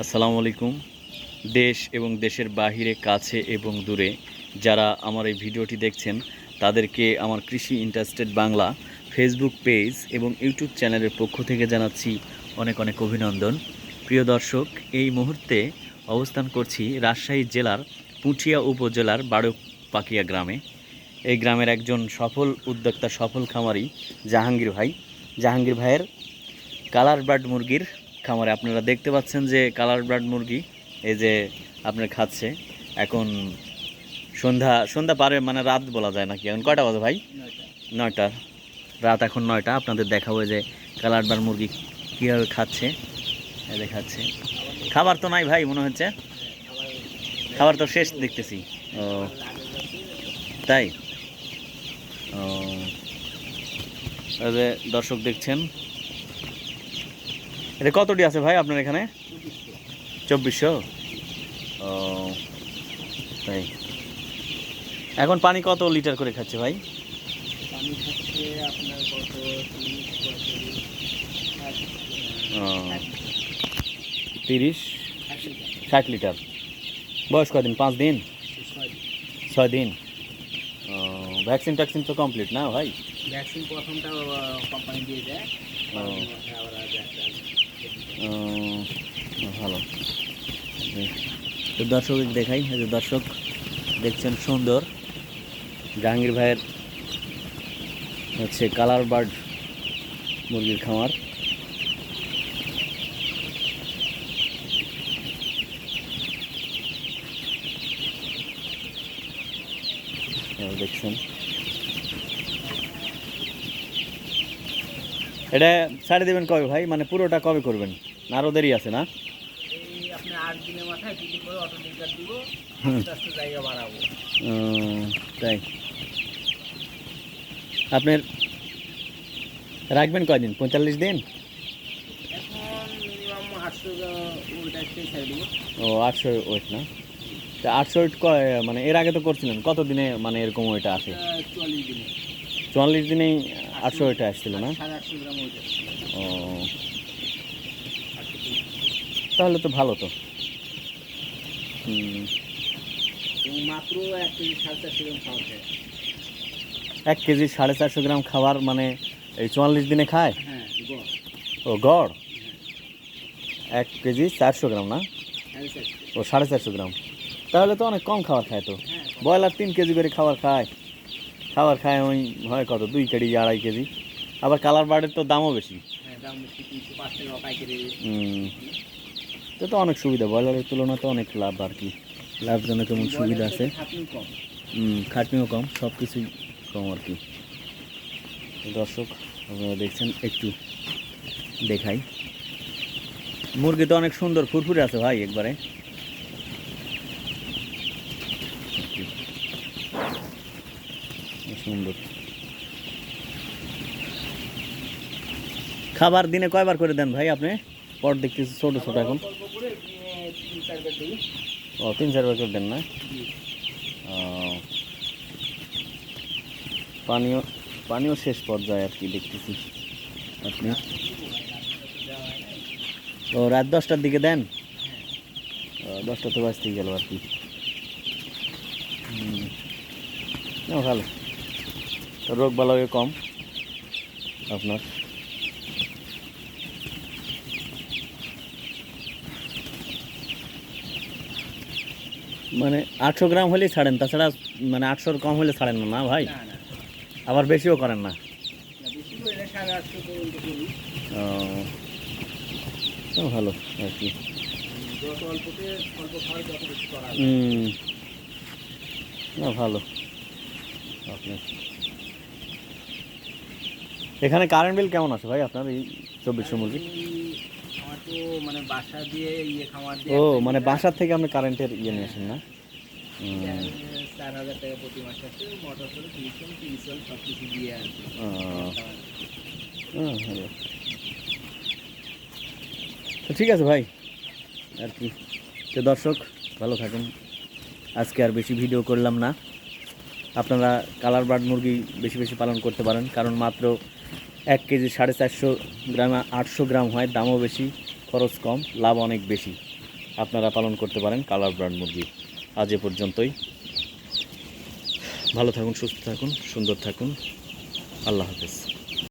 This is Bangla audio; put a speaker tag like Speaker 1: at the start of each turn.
Speaker 1: আসসালামু আলাইকুম। দেশ এবং দেশের বাহিরে, কাছে এবং দূরে যারা আমার এই ভিডিওটি দেখছেন, তাদেরকে আমার কৃষি ইন্টারেস্টেড বাংলা ফেসবুক পেজ এবং ইউটিউব চ্যানেলের পক্ষ থেকে জানাচ্ছি অনেক অনেক অভিনন্দন। প্রিয় দর্শক, এই মুহূর্তে অবস্থান করছি রাজশাহী জেলার পুঁঠিয়া উপজেলার বারোপাকিয়া গ্রামে। এই গ্রামের একজন সফল উদ্যোক্তা সফল খামারি জাহাঙ্গীর ভাই। জাহাঙ্গীর ভাইয়ের কালার বার্ড মুরগির খামারে আপনারা দেখতে পাচ্ছেন যে কালার বার্ড মুরগি এই যে আপনার খাচ্ছে। এখন সন্ধ্যা সন্ধ্যা পারে মানে রাত বলা যায় নাকি? এখন কয়টা বাজে ভাই? নয়টা। রাত এখন নয়টা। আপনাদের দেখাবো যে কালার বার্ড মুরগি কীভাবে খাচ্ছে। এই খাচ্ছে। খাবার তো নাই ভাই, মনে হচ্ছে। খাবার তো শেষ দেখতেছি। ও, তাই? ও দর্শক দেখছেন এটা কতটি আছে ভাই আপনার এখানে? চব্বিশশো? ও তাই। এখন পানি কত লিটার করে খাচ্ছে ভাই?
Speaker 2: তিরিশ ষাট,
Speaker 1: ও, তিরিশ?
Speaker 2: ষাট লিটার,
Speaker 1: বয়স কদিন পাঁচ দিন?
Speaker 2: ছয়।
Speaker 1: দিন। ভ্যাকসিন ট্যাকসিন তো কমপ্লিট না ভাই?
Speaker 2: ভ্যাকসিন প্রথমটা কোম্পানি দিয়ে দেয়।
Speaker 1: ভালো। তো দর্শক দেখাই যে দর্শক দেখছেন সুন্দর। জাহাঙ্গীর ভাইয়ের হচ্ছে কালার বার্ড মুরগির খামার। দেখছেন। এটা ছাড়ে দেবেন কবে ভাই? মানে পুরোটা কবে করবেন? আরও দেরি আছে না? তাই। আপনার রাখবেন কয়দিন? পঁয়তাল্লিশ দিন? ও আটশো ওয়েট না? তা আটশো ওয়েট কয় মানে এর আগে তো করছিলেন। কত দিনে মানে এরকম ওইটা আসে?
Speaker 2: আহ, চল্লিশ দিনে।
Speaker 1: চুয়াল্লিশ দিনেই আটশো ওইটা আসছিল না? ও। তাহলে তো ভালো তো।
Speaker 2: মাত্র এক কেজি সাড়ে চারশো গ্রাম খাওয়া
Speaker 1: এক কেজি সাড়ে চারশো গ্রাম খাবার মানে এই চুয়াল্লিশ দিনে খায়?
Speaker 2: হ্যাঁ
Speaker 1: ও গড়? এক কেজি চারশো গ্রাম না? ও সাড়ে চারশো গ্রাম। তাহলে তো অনেক কম খাবার খায় তো।
Speaker 2: হ্যাঁ
Speaker 1: ব্রয়লার তিন কেজি করে খাবার খায়। খাবার খায় ওই হয় কত? দুই কেজি আড়াই কেজি। আবার কালার বার্ডের তো দামও বেশি।
Speaker 2: হ্যাঁ
Speaker 1: তো তো অনেক সুবিধা ব্রয়লারের তুলনাতে অনেক লাভ আর কি। লাভজনক এমন সুবিধা আছে।
Speaker 2: খাটনি কম।
Speaker 1: হুম খাটনিও কম সব কিছুই কম আর কি। দর্শক আপনারা দেখছেন একটু দেখাই। মুরগি তো অনেক সুন্দর ফুরফুরে আছে ভাই একবারে। সুন্দর। খাবার দিনে কয়বার করে দেন ভাই আপনি? পর দেখতেছি ছোট ছোট এখন। ও, তিন চারবার করে দেন না? পানীয় পানীয় শেষ পর্যায়ে আর কি দেখতেছি। আপনি? ও, রাত দশটার দিকে দেন? দশটা তো বাজতেই গেল আর কি। ভালো। রোগ বালাও কম আপনার। মানে আটশো গ্রাম হলেই ছাড়েন তাছাড়া মানে আটশোর কম হলে ছাড়েন না না ভাই? আবার বেশিও করেন না। ও ভালো আর কি। না ভালো। আপনার এখানে কারেন্ট বিল কেমন আছে ভাই আপনার এই চব্বিশশো মুরগি ও মানে বাসার থেকে আপনি কারেন্টের ইয়ে নিয়ে আসেন না? তো ঠিক আছে ভাই, আর কি। তো দর্শক, ভালো থাকুন। আজকে আর বেশি ভিডিও করলাম না। আপনারা কালার বার্ড মুরগি বেশি বেশি পালন করতে পারেন, কারণ মাত্র এক কেজি সাড়ে চারশো গ্রামে, আটশো গ্রাম হয়, দামও বেশি, খরচ কম, লাভ অনেক বেশি। আপনারা পালন করতে পারেন কালার ব্রান্ড মুরগি। আজ এ পর্যন্তই। ভালো থাকুন, সুস্থ থাকুন, সুন্দর থাকুন। আল্লাহ হাফেজ।